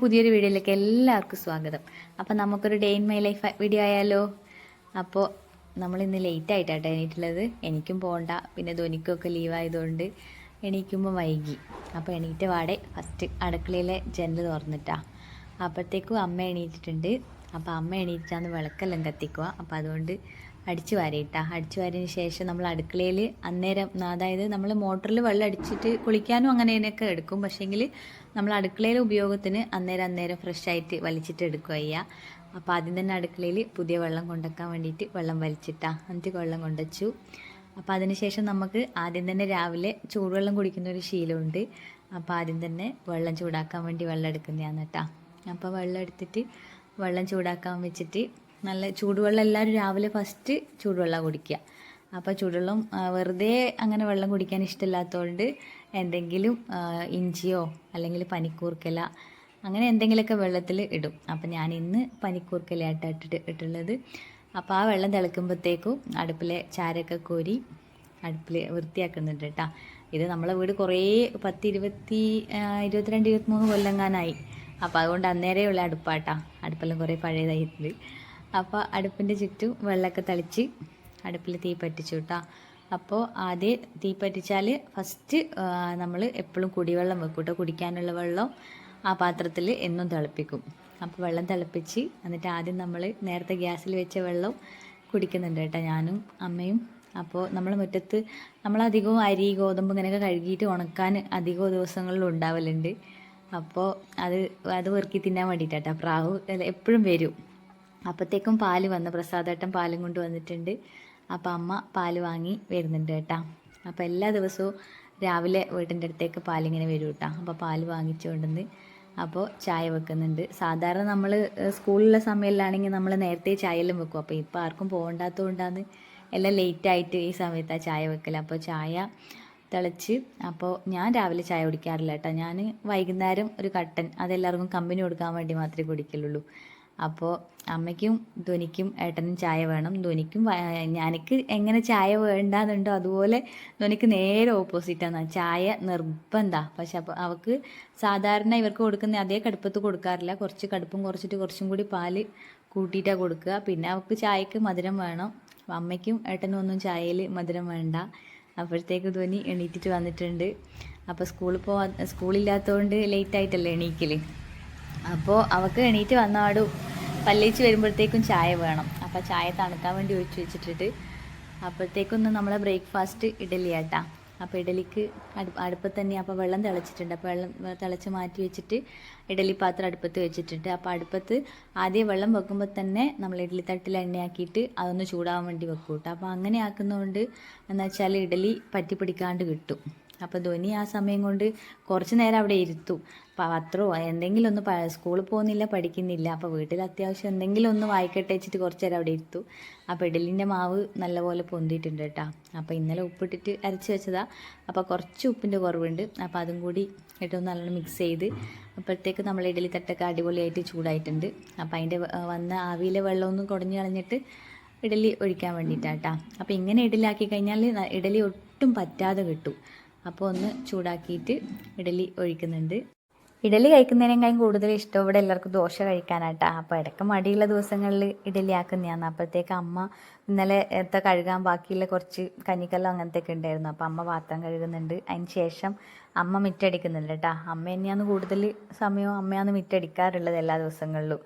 പുതിയൊരു വീഡിയോയിലേക്ക് എല്ലാവർക്കും സ്വാഗതം. അപ്പോൾ നമുക്കൊരു day in my life video ആയാലോ? അപ്പോൾ നമ്മൾ ഇന്ന് ലേറ്റ് ആയിട്ടാട്ടോ എണീറ്റുള്ളത്. എനിക്കും പോകണ്ട പിന്നെ ധോനിക്കൊക്കെ ലീവായതുകൊണ്ട് എണീക്കുമ്പോൾ വൈകി. അപ്പോൾ എണീറ്റ പാടെ ഫസ്റ്റ് അടുക്കളയിലെ ജനൽ തുറന്നിട്ടാ. അപ്പോഴത്തേക്കും അമ്മ എണീറ്റിട്ടുണ്ട്. അപ്പോൾ അമ്മ എണീറ്റാന്ന് വിളക്കെല്ലാം കത്തിക്കുക അപ്പോൾ അതുകൊണ്ട് അടിച്ചു വാരിയിട്ടാ. അടിച്ചു വാരിയതിന് ശേഷം നമ്മൾ അടുക്കളയിൽ അന്നേരം അതായത് നമ്മൾ മോട്ടറിൽ വെള്ളം അടിച്ചിട്ട് കുളിക്കാനും അങ്ങനെ ഇതിനൊക്കെ എടുക്കും. പക്ഷേങ്കിൽ നമ്മൾ അടുക്കളയിലെ ഉപയോഗത്തിന് അന്നേരം അന്നേരം ഫ്രഷ് ആയിട്ട് വലിച്ചിട്ട് എടുക്കുക ചെയ്യുക അപ്പോൾ ആദ്യം തന്നെ അടുക്കളയിൽ പുതിയ വെള്ളം കൊണ്ടുവയ്ക്കാൻ വേണ്ടിയിട്ട് വെള്ളം വലിച്ചിട്ടാ. എന്നിട്ട് വെള്ളം കൊണ്ടുവച്ചു. അപ്പോൾ അതിനുശേഷം നമുക്ക് ആദ്യം തന്നെ രാവിലെ ചൂടുവെള്ളം കുടിക്കുന്ന ഒരു ശീലമുണ്ട്. അപ്പോൾ ആദ്യം തന്നെ വെള്ളം ചൂടാക്കാൻ വേണ്ടി വെള്ളം എടുക്കുന്നതാണ് കേട്ടോ. അപ്പോൾ വെള്ളം എടുത്തിട്ട് വെള്ളം ചൂടാക്കാൻ വെച്ചിട്ട് നല്ല ചൂടുവെള്ളം എല്ലാവരും രാവിലെ ഫസ്റ്റ് ചൂടുവെള്ളം കുടിക്കുക അപ്പോൾ ചൂടുവെള്ളം വെറുതെ അങ്ങനെ വെള്ളം കുടിക്കാൻ ഇഷ്ടമില്ലാത്തതുകൊണ്ട് എന്തെങ്കിലും ഇഞ്ചിയോ അല്ലെങ്കിൽ പനിക്കൂർക്കല അങ്ങനെ എന്തെങ്കിലുമൊക്കെ വെള്ളത്തിൽ ഇടും. അപ്പോൾ ഞാൻ ഇന്ന് പനിക്കൂർക്കലയായിട്ട് ഇട്ടിട്ട് ഇട്ടുള്ളത് അപ്പോൾ ആ വെള്ളം തിളക്കുമ്പോഴത്തേക്കും അടുപ്പിലെ ചാരൊക്കെ കോരി അടുപ്പിൽ വൃത്തിയാക്കുന്നുണ്ട് കേട്ടോ ഇത് നമ്മളെ വീട് കുറേ പത്ത് ഇരുപത്തി ഇരുപത്തിരണ്ട് ഇരുപത്തിമൂന്ന് കൊല്ലങ്ങാനായി. അപ്പോൾ അതുകൊണ്ട് അന്നേരമുള്ള അടുപ്പാട്ടാ. അടുപ്പെല്ലാം കുറേ പഴയതായിട്ടുണ്ട്. അപ്പോൾ അടുപ്പിന്റെ ചുറ്റും വെള്ളമൊക്കെ തളിച്ച് അടുപ്പിൽ തീ പറ്റിച്ചു കേട്ടോ. അപ്പോൾ ആദ്യം തീ പറ്റിച്ചാൽ ഫസ്റ്റ് നമ്മൾ എപ്പോഴും കുടിവെള്ളം വെക്കും കേട്ടോ. കുടിക്കാനുള്ള വെള്ളം ആ പാത്രത്തിൽ എന്നും തിളപ്പിക്കും. അപ്പോൾ വെള്ളം തിളപ്പിച്ച് എന്നിട്ട് ആദ്യം നമ്മൾ നേരത്തെ ഗ്യാസിൽ വെച്ച വെള്ളം കുടിക്കുന്നുണ്ട് കേട്ടോ ഞാനും അമ്മയും. അപ്പോൾ നമ്മൾ മുറ്റത്ത് നമ്മളധികവും അരി ഗോതമ്പ് ഇങ്ങനെയൊക്കെ കഴുകിയിട്ട് ഉണക്കാൻ അധികവും ദിവസങ്ങളിൽ ഉണ്ടാവലുണ്ട്. അപ്പോൾ അത് അത് വെറുക്കി തിന്നാൻ വേണ്ടിയിട്ടാട്ടോ. പ്രാവ് എപ്പോഴും വരും. അപ്പോഴത്തേക്കും പാൽ വന്നു. പ്രസാദേട്ടൻ പാലും കൊണ്ട് വന്നിട്ടുണ്ട്. അപ്പോൾ അമ്മ പാൽ വാങ്ങി വരുന്നുണ്ട് കേട്ടാ. അപ്പോൾ എല്ലാ ദിവസവും രാവിലെ വീട്ടിന്റെ അടുത്തേക്ക് പാലിങ്ങനെ വരും കേട്ടോ. അപ്പോൾ പാൽ വാങ്ങിച്ചുകൊണ്ടുവന്ന് അപ്പോൾ ചായ വെക്കുന്നുണ്ട്. സാധാരണ നമ്മൾ സ്കൂളിലെ സമയത്തിലാണെങ്കിൽ നമ്മൾ നേരത്തെ ചായയെല്ലാം വെക്കും. അപ്പോൾ ഇപ്പോൾ ആർക്കും പോകണ്ടാത്തതുകൊണ്ടാണ് എല്ലാം ലേറ്റായിട്ട് ഈ സമയത്താണ് ചായ വെക്കൽ അപ്പോൾ ചായ തിളച്ച് അപ്പോൾ ഞാൻ രാവിലെ ചായ കുടിക്കാറില്ല കേട്ടോ. ഞാൻ വൈകുന്നേരം ഒരു കട്ടൻ അതെല്ലാവർക്കും കമ്പനി കൊടുക്കാൻ വേണ്ടി മാത്രമേ കുടിക്കലുള്ളൂ. അപ്പോൾ അമ്മയ്ക്കും ധ്വനിക്കും ഏട്ടനും ചായ വേണം. ധ്വനിക്കും ഞാനിക്ക് എങ്ങനെ ചായ വേണ്ടാന്നുണ്ടോ അതുപോലെ ധ്വനിക്ക് നേരെ ഓപ്പോസിറ്റാണ് ചായ നിർബന്ധമാണ് പക്ഷെ അപ്പോൾ അവൾക്ക് സാധാരണ ഇവർക്ക് കൊടുക്കുന്ന അതേ കടുപ്പത്ത് കൊടുക്കാറില്ല. കുറച്ച് കടുപ്പം കുറച്ചിട്ട് കുറച്ചും കൂടി പാൽ കൂട്ടിയിട്ടാണ് കൊടുക്കുക. പിന്നെ അവൾക്ക് ചായക്ക് മധുരം വേണം. അമ്മയ്ക്കും ഏട്ടനും ഒന്നും ചായയിൽ മധുരം വേണ്ട. അപ്പോഴത്തേക്ക് ധ്വനി എണീറ്റിട്ട് വന്നിട്ടുണ്ട്. അപ്പോൾ സ്കൂളിൽ പോവാ സ്കൂളില്ലാത്തതുകൊണ്ട് ലേറ്റ് ആയിട്ടല്ലേ എണീക്കൽ അപ്പോൾ അവൾക്ക് എണീറ്റ് വന്നാടു പല്ലിച്ച് വരുമ്പോഴത്തേക്കും ചായ വേണം. അപ്പോൾ ചായ തണുക്കാൻ വേണ്ടി ഒഴിച്ച് വെച്ചിട്ടിട്ട് അപ്പോഴത്തേക്കൊന്ന് നമ്മളെ ബ്രേക്ക്ഫാസ്റ്റ് ഇഡലി ആട്ടാ. അപ്പോൾ ഇഡലിക്ക് അടുപ്പ് അടുപ്പത്ത് തന്നെ അപ്പോൾ വെള്ളം തിളച്ചിട്ടുണ്ട്. അപ്പോൾ വെള്ളം തിളച്ച് മാറ്റി വെച്ചിട്ട് ഇഡലി പാത്രം അടുപ്പത്ത് വെച്ചിട്ടുണ്ട്. അപ്പോൾ അടുപ്പത്ത് ആദ്യം വെള്ളം വെക്കുമ്പോൾ തന്നെ നമ്മൾ ഇഡലി തട്ടിൽ എണ്ണയാക്കിയിട്ട് അതൊന്ന് ചൂടാവാൻ വേണ്ടി വെക്കും കേട്ടോ അപ്പോൾ അങ്ങനെ ആക്കുന്നതുകൊണ്ട് എന്ന് വെച്ചാൽ ഇഡലി പറ്റി പിടിക്കാണ്ട് കിട്ടും. അപ്പോൾ ധോനി ആ സമയം കൊണ്ട് കുറച്ച് നേരം അവിടെ ഇരുത്തും. അപ്പോൾ അത്രോ എന്തെങ്കിലും ഒന്ന് സ്കൂളിൽ പോകുന്നില്ല പഠിക്കുന്നില്ല. അപ്പോൾ വീട്ടിൽ അത്യാവശ്യം എന്തെങ്കിലും ഒന്ന് വായിക്കട്ടെ വെച്ചിട്ട് കുറച്ച് നേരം അവിടെ ഇരുത്തു. അപ്പോൾ ഇഡലിന്റെ മാവ് നല്ലപോലെ പൊന്തിയിട്ടുണ്ട് കേട്ടോ. അപ്പോൾ ഇന്നലെ ഉപ്പിട്ടിട്ട് അരച്ച് വെച്ചതാ. അപ്പോൾ കുറച്ച് ഉപ്പിന്റെ കുറവുണ്ട്. അപ്പോൾ അതും കൂടി ഇട്ടൊന്ന് നല്ലോണം മിക്സ് ചെയ്ത് അപ്പോഴത്തേക്ക് നമ്മൾ ഇഡലി തട്ടൊക്കെ അടിപൊളിയായിട്ട് ചൂടായിട്ടുണ്ട്. അപ്പോൾ അതിന്റെ വന്ന ആവിയിലെ വെള്ളമൊന്നും കുടഞ്ഞു കളഞ്ഞിട്ട് ഇഡലി ഒഴിക്കാൻ വേണ്ടിയിട്ടാട്ടാ അപ്പോൾ ഇങ്ങനെ ഇഡലി ആക്കി കഴിഞ്ഞാൽ ഇഡലി ഒട്ടും പറ്റാതെ കിട്ടും. അപ്പോൾ ഒന്ന് ചൂടാക്കിയിട്ട് ഇഡലി ഒഴിക്കുന്നുണ്ട്. ഇഡലി കഴിക്കുന്നതിനേക്കാളും കൂടുതൽ ഇഷ്ടം ഇവിടെ എല്ലാവർക്കും ദോശ കഴിക്കാനായിട്ടാ. അപ്പോൾ ഇടയ്ക്ക് മടിയുള്ള ദിവസങ്ങളിൽ ഇഡലി ആക്കുന്നതാണ്. അപ്പോഴത്തേക്ക് അമ്മ ഇന്നലെ എത്ത കഴുകാൻ ബാക്കിയുള്ള കുറച്ച് കഞ്ഞിക്കല്ലോ അങ്ങനത്തെയൊക്കെ ഉണ്ടായിരുന്നു. അപ്പോൾ അമ്മ പാത്രം കഴുകുന്നുണ്ട്. അതിന് ശേഷം അമ്മ മിറ്റടിക്കുന്നുണ്ട് കേട്ടോ. അമ്മ തന്നെയാണ് കൂടുതൽ സമയവും അമ്മയാണ് മിറ്റടിക്കാറുള്ളത് എല്ലാ ദിവസങ്ങളിലും.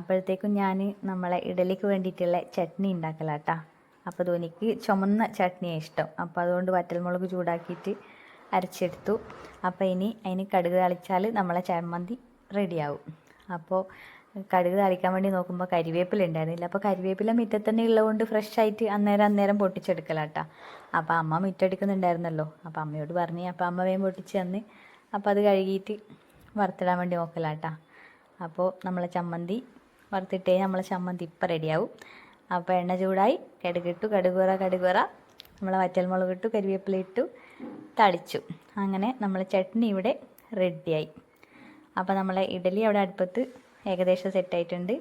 അപ്പോഴത്തേക്കും ഞാൻ നമ്മളെ ഇഡലിക്ക് വേണ്ടിയിട്ടുള്ള ചട്നി ഉണ്ടാക്കലാട്ടാ. അപ്പോൾ ധോനിക്ക് ചുമന്ന ചട്നിയാണ് ഇഷ്ടം. അപ്പോൾ അതുകൊണ്ട് വറ്റൽമുളക് ചൂടാക്കിയിട്ട് അരച്ചെടുത്തു. അപ്പോൾ ഇനി അതിന് കടുക് തളിച്ചാൽ നമ്മളെ ചമ്മന്തി റെഡിയാവും. അപ്പോൾ കടുക് തളിക്കാൻ വേണ്ടി നോക്കുമ്പോൾ കരിവേപ്പില ഉണ്ടായിരുന്നില്ല. അപ്പോൾ കരിവേപ്പില മുറ്റത്ത് തന്നെ ഉള്ളതുകൊണ്ട് ഫ്രഷ് ആയിട്ട് അന്നേരം അന്നേരം പൊട്ടിച്ചെടുക്കലാട്ടാ അപ്പോൾ അമ്മ മുറ്റെടുക്കുന്നുണ്ടായിരുന്നല്ലോ. അപ്പോൾ അമ്മയോട് പറഞ്ഞു അപ്പോൾ അമ്മ വേം പൊട്ടിച്ച് തന്ന്. അപ്പോൾ അത് കഴുകിയിട്ട് വറുത്തിടാൻ വേണ്ടി നോക്കലാട്ടാ അപ്പോൾ നമ്മളെ ചമ്മന്തി വറുത്തിട്ടേ നമ്മളെ ചമ്മന്തി ഇപ്പം റെഡിയാവും. അപ്പോൾ എണ്ണ ചൂടായി. കടുകിട്ടു കടുകുറ കടുകുറ നമ്മളെ വറ്റൽമുളക് ഇട്ടു കരിവേപ്പില ഇട്ടു. തളിച്ചു. അങ്ങനെ നമ്മൾ ചട്നി ഇവിടെ റെഡിയായി അപ്പോൾ നമ്മളെ ഇഡലി അവിടെ അടുപ്പത്ത് ഏകദേശം സെറ്റായിട്ടുണ്ട്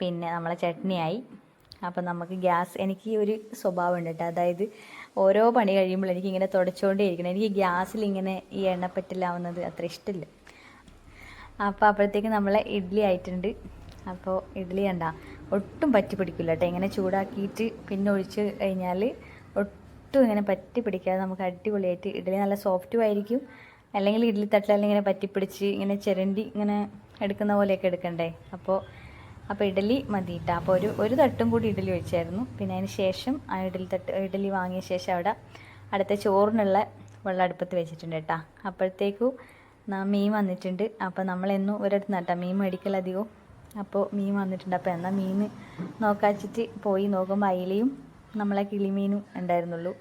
പിന്നെ നമ്മളെ ചട്നിയായി അപ്പോൾ നമുക്ക് ഗ്യാസ് എനിക്ക് ഒരു സ്വഭാവം ഉണ്ട് കേട്ടോ. അതായത് ഓരോ പണി കഴിയുമ്പോൾ എനിക്കിങ്ങനെ തുടച്ചുകൊണ്ടേ ഇരിക്കണം. എനിക്ക് ഗ്യാസിൽ ഇങ്ങനെ ഈ എണ്ണപ്പറ്റിലാവുന്നത് അത്ര ഇഷ്ടമില്ല അപ്പോൾ അപ്പോഴത്തേക്ക് നമ്മളെ ഇഡ്ഡലി ആയിട്ടുണ്ട്. അപ്പോൾ ഇഡ്ഡലി കണ്ട ഒട്ടും പറ്റി പിടിക്കില്ല കേട്ടോ. ഇങ്ങനെ ചൂടാക്കിയിട്ട് പിന്നെ ഒഴിച്ച് കഴിഞ്ഞാൽ ഒട്ടും ഇങ്ങനെ പറ്റി പിടിക്കാതെ നമുക്ക് അടിപൊളിയായിട്ട് ഇഡ്ഡലി നല്ല സോഫ്റ്റും ആയിരിക്കും. അല്ലെങ്കിൽ ഇഡ്ഡലി തട്ടിലെല്ലാം ഇങ്ങനെ പറ്റിപ്പിടിച്ച് ഇങ്ങനെ ചിരണ്ടി ഇങ്ങനെ എടുക്കുന്ന പോലെയൊക്കെ എടുക്കണ്ടേ? അപ്പോൾ അപ്പോൾ ഇഡലി മതിയിട്ട അപ്പോൾ ഒരു ഒരു തട്ടും കൂടി ഇഡലി ഒഴിച്ചായിരുന്നു. പിന്നെ അതിന് ശേഷം ആ ഇഡലി തട്ട് ഇഡലി വാങ്ങിയ ശേഷം അവിടെ അടുത്ത ചോറിനുള്ള വെള്ളം അടുപ്പത്ത് വെച്ചിട്ടുണ്ട് കേട്ടോ. അപ്പോഴത്തേക്കും മീൻ വന്നിട്ടുണ്ട്. അപ്പോൾ നമ്മളെന്നും ഒരിടത്ത് നട്ടാ മീൻ മേടിക്കലധികവും അപ്പോൾ മീൻ വന്നിട്ടുണ്ട്. അപ്പോൾ എന്നാൽ മീൻ നോക്കാച്ചിട്ട് പോയി നോക്കുമ്പോൾ അയിലയും നമ്മളെ കിളിമീനും ഉണ്ടായിരുന്നുള്ളൂ.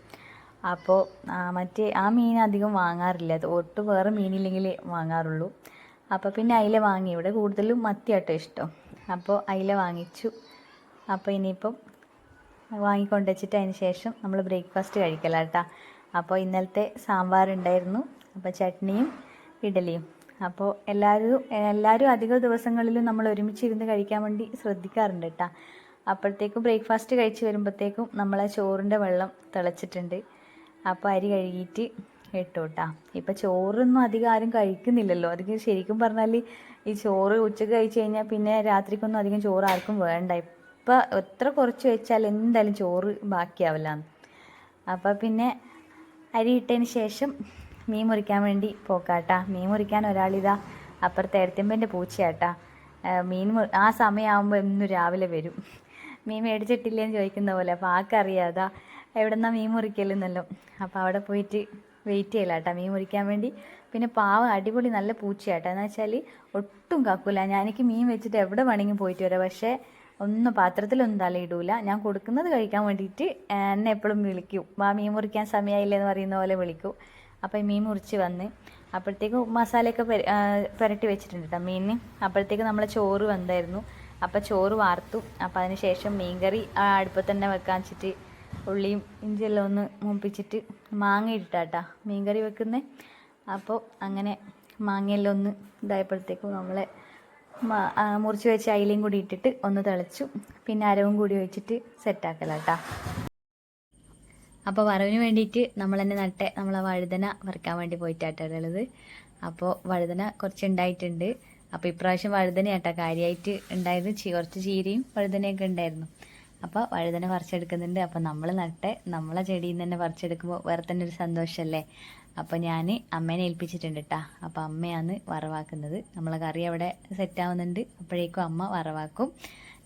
അപ്പോൾ മറ്റേ ആ മീൻ അധികം വാങ്ങാറില്ല. അത് ഒട്ടും വേറെ മീനില്ലെങ്കിൽ വാങ്ങാറുള്ളൂ. അപ്പോൾ പിന്നെ അയില വാങ്ങി. ഇവിടെ കൂടുതലും മത്തിയാട്ടോ ഇഷ്ടം. അപ്പോൾ അയില വാങ്ങിച്ചു. അപ്പോൾ ഇനിയിപ്പം വാങ്ങിക്കൊണ്ട് വെച്ചിട്ട് അതിന് ശേഷം നമ്മൾ ബ്രേക്ക്ഫാസ്റ്റ് കഴിക്കല കേട്ടോ അപ്പോൾ ഇന്നലത്തെ സാമ്പാർ ഉണ്ടായിരുന്നു. അപ്പോൾ ചട്നിയും ഇഡലിയും. അപ്പോൾ എല്ലാവരും എല്ലാവരും അധിക ദിവസങ്ങളിലും നമ്മൾ ഒരുമിച്ചിരുന്ന് കഴിക്കാൻ വേണ്ടി ശ്രദ്ധിക്കാറുണ്ട് കേട്ടോ അപ്പോഴത്തേക്കും ബ്രേക്ക്ഫാസ്റ്റ് കഴിച്ച് വരുമ്പോഴത്തേക്കും നമ്മൾ ആ ചോറിന്റെ വെള്ളം തിളച്ചിട്ടുണ്ട്. അപ്പോൾ അരി കഴുകിയിട്ട് ഇട്ടോട്ടാ. കേട്ടാ ഇപ്പം ചോറൊന്നും അധികം ആരും കഴിക്കുന്നില്ലല്ലോ. അധികം ശരിക്കും പറഞ്ഞാൽ ഈ ചോറ് ഉച്ചയ്ക്ക് കഴിച്ച് കഴിഞ്ഞാൽ പിന്നെ രാത്രിക്കൊന്നും അധികം ചോറ് ആർക്കും വേണ്ട. ഇപ്പം എത്ര കുറച്ച് വെച്ചാൽ എന്തായാലും ചോറ് ബാക്കിയാവില്ല. അപ്പോൾ പിന്നെ അരി ഇട്ടതിന് ശേഷം മീൻ മുറിക്കാൻ വേണ്ടി പോക്കാട്ടാ. മീൻ മുറിക്കാൻ ഒരാളിതാ അപ്പുറത്തെ എഴുത്തമ്പന്റെ പൂച്ചയാട്ടാ. മീൻ ആ സമയമാകുമ്പോൾ എന്നും രാവിലെ വരും. മീൻ മേടിച്ചിട്ടില്ലേന്ന് ചോദിക്കുന്ന പോലെ അപ്പോൾ ആർക്കറിയാതാ എവിടെന്നാ മീൻ മുറിക്കലെന്നല്ലോ. അപ്പോൾ അവിടെ പോയിട്ട് വെയിറ്റ് ചെയ്യല കേട്ടോ മീൻ മുറിക്കാൻ വേണ്ടി പിന്നെ പാവ അടിപൊളി നല്ല പൂച്ചയാട്ടോ. എന്ന് വെച്ചാൽ ഒട്ടും കാക്കൂല. ഞാൻ എനിക്ക് മീൻ വെച്ചിട്ട് എവിടെ വേണമെങ്കിലും പോയിട്ട് വരാം. പക്ഷേ ഒന്നും പാത്രത്തിലൊന്നും തലയിടൂല ഞാൻ കൊടുക്കുന്നത് കഴിക്കാൻ വേണ്ടിയിട്ട് എന്നെ എപ്പോഴും വിളിക്കും. ആ മീൻ മുറിക്കാൻ സമയമായില്ല എന്ന് പറയുന്ന പോലെ വിളിക്കും. അപ്പോൾ മീൻ മുറിച്ച് വന്ന് അപ്പോഴത്തേക്കും മസാലയൊക്കെ പെര- പുരട്ടി വെച്ചിട്ടുണ്ട് കേട്ടോ മീനിന്. അപ്പോഴത്തേക്ക് നമ്മളെ ചോറ് വന്നായിരുന്നു അപ്പോൾ ചോറ് വാർത്തു. അപ്പോൾ അതിന് ശേഷം മീൻകറി അടുപ്പത്ത് തന്നെ വെക്കാൻ വെച്ചിട്ട് ഉള്ളിയും ഇഞ്ചിയെല്ലാം ഒന്ന് മൂപ്പിച്ചിട്ട് മാങ്ങ ഇട്ടാട്ടാ മീൻകറി വെക്കുന്നേ. അപ്പോൾ അങ്ങനെ മാങ്ങയെല്ലാം ഒന്ന് ഇതായപ്പോഴത്തേക്കും നമ്മളെ മുറിച്ച് വെച്ച അയിലയും കൂടി ഇട്ടിട്ട് ഒന്ന് തിളച്ചു. പിന്നെ അരവും കൂടി ഒഴിച്ചിട്ട് സെറ്റാക്കലാട്ടാ. അപ്പോൾ വറവിന് വേണ്ടിയിട്ട് നമ്മൾ തന്നെ നട്ടെ നമ്മളെ വഴുതന വറുക്കാൻ വേണ്ടി പോയിട്ടാട്ടുള്ളത് അപ്പോൾ വഴുതന കുറച്ച് ഉണ്ടായിട്ടുണ്ട് അപ്പോൾ ഇപ്രാവശ്യം വഴുതന ആട്ടാ. കാര്യമായിട്ട് ഉണ്ടായത് കുറച്ച് ചീരയും വഴുതനയൊക്കെ ഉണ്ടായിരുന്നു. അപ്പോൾ വഴുതന പറിച്ചെടുക്കുന്നുണ്ട്. അപ്പോൾ നമ്മൾ നട്ടെ നമ്മളെ ചെടിയിൽ നിന്ന് തന്നെ പറിച്ചെടുക്കുമ്പോൾ വേറെ തന്നെ ഒരു സന്തോഷമല്ലേ അപ്പോൾ ഞാൻ അമ്മേനെ ഏൽപ്പിച്ചിട്ടുണ്ട് കേട്ടോ അപ്പോൾ അമ്മയാണ് വറവാക്കുന്നത്. നമ്മളെ കറി അവിടെ സെറ്റ് ആവുന്നുണ്ട് അപ്പോഴേക്കും അമ്മ വറവാക്കും.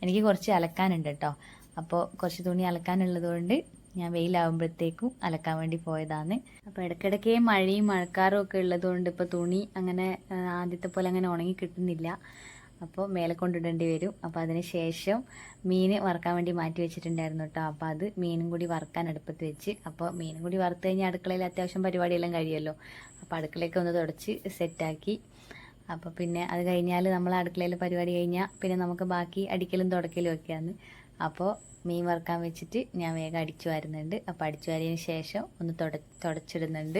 എനിക്ക് കുറച്ച് അലക്കാനുണ്ട് കേട്ടോ അപ്പോൾ കുറച്ച് തുണി അലക്കാനുള്ളത് കൊണ്ട് ഞാൻ വെയിലാവുമ്പോഴത്തേക്കും അലക്കാൻ വേണ്ടി പോയതാണ്. അപ്പോൾ ഇടയ്ക്കിടയ്ക്ക് മഴയും മഴക്കാറും ഒക്കെ ഉള്ളതുകൊണ്ട് ഇപ്പോൾ തുണി അങ്ങനെ ആദ്യത്തെ പോലെ അങ്ങനെ ഉണങ്ങി കിട്ടുന്നില്ല. അപ്പോൾ മേലെ കൊണ്ടിടേണ്ടി വരും. അപ്പോൾ അതിന് ശേഷം മീൻ വറുക്കാൻ വേണ്ടി മാറ്റി വെച്ചിട്ടുണ്ടായിരുന്നു കേട്ടോ അപ്പോൾ അത് മീനും കൂടി വറുക്കാൻ അടുപ്പത്ത് വെച്ച് അപ്പോൾ മീനും കൂടി വറുത്ത് കഴിഞ്ഞാൽ അടുക്കളയിൽ അത്യാവശ്യം പരിപാടിയെല്ലാം കഴിയുമല്ലോ. അപ്പോൾ അടുക്കളയൊക്കെ ഒന്ന് തുടച്ച് സെറ്റാക്കി. അപ്പോൾ പിന്നെ അത് കഴിഞ്ഞാൽ നമ്മൾ അടുക്കളയിലെ പരിപാടി കഴിഞ്ഞാൽ പിന്നെ നമുക്ക് ബാക്കി അടിക്കലും തുടക്കലും ഒക്കെയാണ്. അപ്പോൾ മീൻ വറുക്കാൻ വെച്ചിട്ട് ഞാൻ വേഗം അടിച്ചു വരുന്നുണ്ട്. അപ്പോൾ അടിച്ചു വാരിയതിന് ശേഷം ഒന്ന് തുട തുടച്ചിടുന്നുണ്ട്.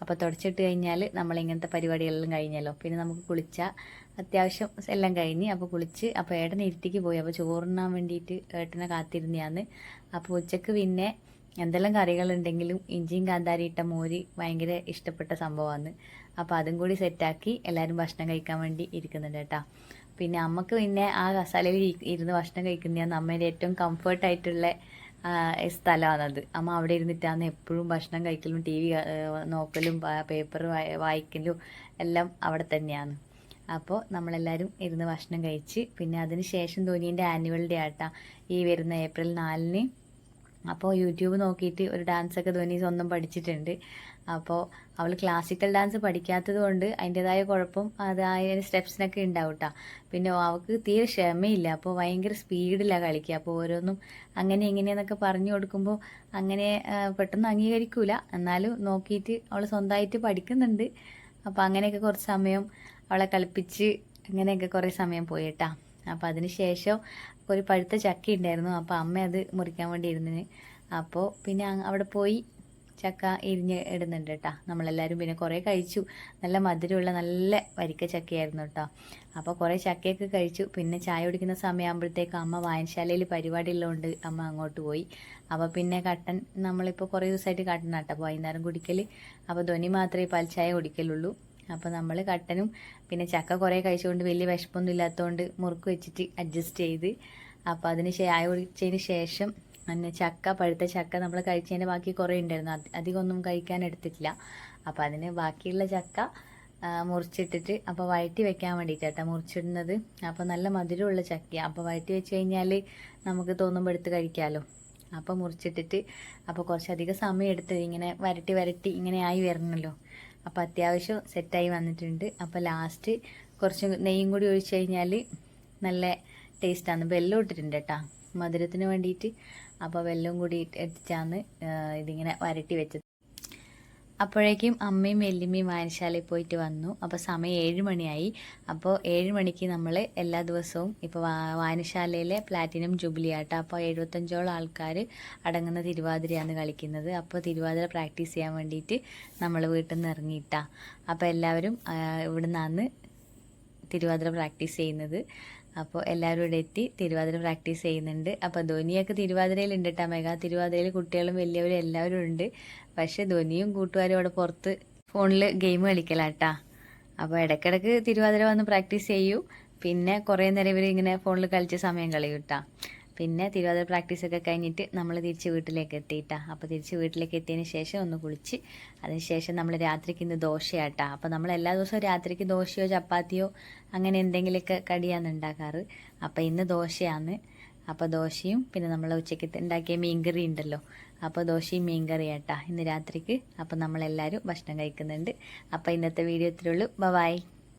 അപ്പോൾ തുടച്ചിട്ട് കഴിഞ്ഞാൽ നമ്മൾ ഇങ്ങനത്തെ പരിപാടികളെല്ലാം കഴിഞ്ഞല്ലോ. പിന്നെ നമുക്ക് കുളിച്ചാൽ അത്യാവശ്യം എല്ലാം കഴിഞ്ഞ് അപ്പോൾ കുളിച്ച് അപ്പോൾ ഏട്ടൻ ഇരുത്തിക്ക് പോയി. അപ്പോൾ ചോറുണ്ണാൻ വേണ്ടിയിട്ട് ഏട്ടനെ കാത്തിരുന്നതാണ് അപ്പോൾ ഉച്ചയ്ക്ക് പിന്നെ എന്തെല്ലാം കറികളുണ്ടെങ്കിലും ഇഞ്ചിയും കാന്താരി ഇട്ട മോര് ഭയങ്കര ഇഷ്ടപ്പെട്ട സംഭവമാണ് അപ്പോൾ അതും കൂടി സെറ്റാക്കി എല്ലാവരും ഭക്ഷണം കഴിക്കാൻ വേണ്ടി ഇരിക്കുന്നുണ്ട് കേട്ടോ. പിന്നെ അമ്മയ്ക്ക് പിന്നെ ആ കസാലയിൽ ഇരുന്ന് ഭക്ഷണം കഴിക്കുന്നതാണ് അമ്മേന്റെ ഏറ്റവും കംഫർട്ടായിട്ടുള്ള സ്ഥലമാണത്. അമ്മ അവിടെ ഇരുന്നിട്ടാണ് എപ്പോഴും ഭക്ഷണം കഴിക്കലും ടി വി നോക്കലും പേപ്പർ വായിക്കലും എല്ലാം അവിടെ തന്നെയാണ്. അപ്പോൾ നമ്മളെല്ലാവരും ഇരുന്ന് ഭക്ഷണം കഴിച്ച് പിന്നെ അതിന് ശേഷം ധോനീന്റെ ആനുവൽ ഡേ ആട്ടാ. ഈ വരുന്ന ഏപ്രിൽ നാലിന് അപ്പോൾ യൂട്യൂബ് നോക്കിയിട്ട് ഒരു ഡാൻസൊക്കെ ധോനി സ്വന്തം പഠിച്ചിട്ടുണ്ട്. അപ്പോൾ അവൾ ക്ലാസിക്കൽ ഡാൻസ് പഠിക്കാത്തത് കൊണ്ട് അതിന്റെതായ കുഴപ്പം അത് അതിന് സ്റ്റെപ്സിനൊക്കെ ഉണ്ടാവും കേട്ടോ പിന്നെ അവൾക്ക് തീരെ ക്ഷമയില്ല. അപ്പോൾ ഭയങ്കര സ്പീഡിലാണ് കളിക്കുക അപ്പോൾ ഓരോന്നും അങ്ങനെ എങ്ങനെയെന്നൊക്കെ പറഞ്ഞു കൊടുക്കുമ്പോൾ അങ്ങനെ പെട്ടെന്ന് അംഗീകരിക്കൂല. എന്നാലും നോക്കിയിട്ട് അവൾ സ്വന്തമായിട്ട് പഠിക്കുന്നുണ്ട്. അപ്പോൾ അങ്ങനെയൊക്കെ കുറച്ച് സമയം അവളെ കളിപ്പിച്ച് അങ്ങനെയൊക്കെ കുറേ സമയം പോയിട്ടാ അപ്പോൾ അതിന് ശേഷം ഒരു പഴുത്ത ചക്ക ഉണ്ടായിരുന്നു. അപ്പോൾ അമ്മ അത് മുറിക്കാൻ വേണ്ടി ഇരുന്നിന്. അപ്പോൾ പിന്നെ അവിടെ പോയി ചക്ക ഇരിഞ്ഞ് ഇടുന്നുണ്ട് കേട്ടോ നമ്മളെല്ലാവരും പിന്നെ കുറേ കഴിച്ചു. നല്ല മധുരമുള്ള നല്ല വരിക്ക ചക്കയായിരുന്നു കേട്ടോ അപ്പോൾ കുറേ ചക്കയൊക്കെ കഴിച്ചു. പിന്നെ ചായ കുടിക്കുന്ന സമയമാകുമ്പോഴത്തേക്ക് അമ്മ വായനശാലയിൽ പരിപാടി ഉള്ളതുകൊണ്ട് അമ്മ അങ്ങോട്ട് പോയി. അപ്പോൾ പിന്നെ കട്ടൻ നമ്മളിപ്പോൾ കുറേ ദിവസമായിട്ട് കട്ടൻ കേട്ടോ വൈകുന്നേരം കുടിക്കൽ അപ്പോൾ ധ്വനി മാത്രമേ പാൽ ചായ കുടിക്കലുള്ളൂ. അപ്പോൾ നമ്മൾ കട്ടനും പിന്നെ ചക്ക കുറേ കഴിച്ചുകൊണ്ട് വലിയ വിഷപ്പൊന്നും ഇല്ലാത്തതുകൊണ്ട് മുറുക്ക് വെച്ചിട്ട് അഡ്ജസ്റ്റ് ചെയ്ത്. അപ്പോൾ അതിന് ചായ കുടിച്ചതിന് ശേഷം പിന്നെ ചക്ക പഴുത്ത ചക്ക നമ്മൾ കഴിച്ചതിന്റെ ബാക്കി കുറേ ഉണ്ടായിരുന്നു അധികമൊന്നും കഴിക്കാൻ എടുത്തിട്ടില്ല. അപ്പോൾ അതിന് ബാക്കിയുള്ള ചക്ക മുറിച്ചിട്ടിട്ട് അപ്പോൾ വഴറ്റി വെക്കാൻ വേണ്ടിയിട്ടാണ് മുറിച്ചിടുന്നത്. അപ്പോൾ നല്ല മധുരമുള്ള ചക്കയാണ് അപ്പോൾ വഴറ്റി വെച്ച് കഴിഞ്ഞാൽ നമുക്ക് തോന്നുമ്പോൾ എടുത്ത് കഴിക്കാമല്ലോ അപ്പോൾ മുറിച്ചിട്ടിട്ട് അപ്പോൾ കുറച്ചധികം സമയം എടുത്ത് ഇങ്ങനെ വരട്ടി വരട്ടി ഇങ്ങനെ ആയി വരണമല്ലോ അപ്പോൾ അത്യാവശ്യം സെറ്റായി വന്നിട്ടുണ്ട്. അപ്പോൾ ലാസ്റ്റ് കുറച്ച് നെയ്യും കൂടി ഒഴിച്ചു കഴിഞ്ഞാൽ നല്ല ടേസ്റ്റാണ് വെല്ലം ഇട്ടിട്ടുണ്ട് കേട്ടോ മധുരത്തിന് വേണ്ടിയിട്ട്. അപ്പോൾ വെല്ലം കൂടി ഇട്ടിട്ടാണ് ഇതിങ്ങനെ വരട്ടി വെച്ചത്. അപ്പോഴേക്കും അമ്മയും വല്യമ്മയും വായനശാലയിൽ പോയിട്ട് വന്നു. അപ്പോൾ സമയം ഏഴ് മണിയായി. അപ്പോൾ ഏഴ് മണിക്ക് നമ്മൾ എല്ലാ ദിവസവും ഇപ്പോൾ വായനശാലയിലെ പ്ലാറ്റിനം ജൂബിലി ആട്ടോ. അപ്പോൾ എഴുപത്തഞ്ചോളം ആൾക്കാർ അടങ്ങുന്ന തിരുവാതിരയാണ് കളിക്കുന്നത്. അപ്പോൾ തിരുവാതിര പ്രാക്ടീസ് ചെയ്യാൻ വേണ്ടിയിട്ട് നമ്മൾ വീട്ടിൽ നിന്ന് ഇറങ്ങിയിട്ടാണ് അപ്പോൾ എല്ലാവരും ഇവിടെ നിന്നാണ് തിരുവാതിര പ്രാക്ടീസ് ചെയ്യുന്നത്. അപ്പോൾ എല്ലാവരും ഇവിടെ എത്തി. തിരുവാതിര പ്രാക്ടീസ് ചെയ്യുന്നുണ്ട്. അപ്പോൾ ധോനിയൊക്കെ തിരുവാതിരയിലുണ്ട് കേട്ടോ മെഗാ തിരുവാതിരയിൽ കുട്ടികളും വലിയവരും എല്ലാവരും ഉണ്ട്. പക്ഷേ ധോനിയും കൂട്ടുകാരും അവിടെ പുറത്ത് ഫോണിൽ ഗെയിം കളിക്കലാട്ടാ. അപ്പോൾ ഇടയ്ക്കിടയ്ക്ക് തിരുവാതിര വന്ന് പ്രാക്ടീസ് ചെയ്യൂ. പിന്നെ കുറേ നേരം ഇവർ ഇങ്ങനെ ഫോണിൽ കളിച്ച് സമയം കളയും കേട്ടോ പിന്നെ തിരുവാതിര പ്രാക്ടീസ് ഒക്കെ കഴിഞ്ഞിട്ട് നമ്മൾ തിരിച്ച് വീട്ടിലേക്ക് എത്തിയിട്ടാ അപ്പോൾ തിരിച്ച് വീട്ടിലേക്ക് എത്തിയതിന് ശേഷം ഒന്ന് കുളിച്ച് അതിന് ശേഷം നമ്മൾ രാത്രിക്ക് ഇന്ന് ദോശയാട്ടാ. അപ്പോൾ നമ്മൾ എല്ലാ ദിവസവും രാത്രിക്ക് ദോശയോ ചപ്പാത്തിയോ അങ്ങനെ എന്തെങ്കിലുമൊക്കെ കടിയാണ് ഉണ്ടാക്കാറ്. അപ്പോൾ ഇന്ന് ദോശയാണ്. അപ്പോൾ ദോശയും പിന്നെ നമ്മൾ ഉച്ചയ്ക്ക് ഉണ്ടാക്കിയ മീൻകറി ഉണ്ടല്ലോ. അപ്പോൾ ദോശയും മീൻകറി ആട്ടാ ഇന്ന് രാത്രിക്ക്. അപ്പോൾ നമ്മളെല്ലാവരും ഭക്ഷണം കഴിക്കുന്നുണ്ട്. അപ്പോൾ ഇന്നത്തെ വീഡിയോ ഇത്രയുള്ളൂ ബൈ